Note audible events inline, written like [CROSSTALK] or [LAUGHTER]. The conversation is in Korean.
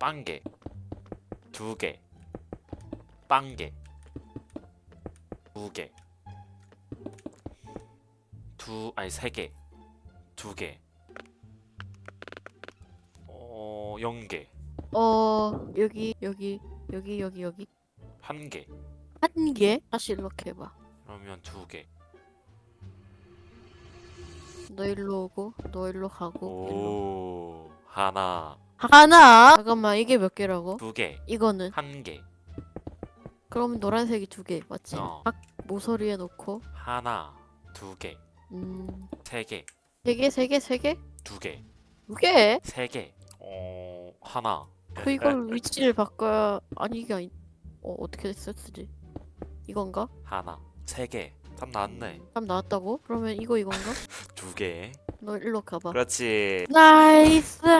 빵개 두개 빵개 두개 두 아니 세개 두개 어 영개 어 여기 여기 여기 여기 여기 한개 한 개? 다시 이렇게 해봐. 그러면 두개 너 일로 오고 너 일로 가고 일로. 오 하나 하나. 잠깐만 이게 몇 개라고? 두 개 이거는 한 개 그러면 노란색이 두 개 맞지? 어. 각 모서리에 놓고 하나 두 개 음. 세개 세 개, 세 개, 세 개? 두 개 두 개? 세 개 어 하나 그 이걸 위치를 바꿔야 아니 이게 아니 어 어떻게 썼지? 이건가? 하나 세개 답 나왔네 답 나왔다고? 그러면 이거 이건가? [LAUGHS] 두 개 너 일로 가봐. 그렇지 나이스.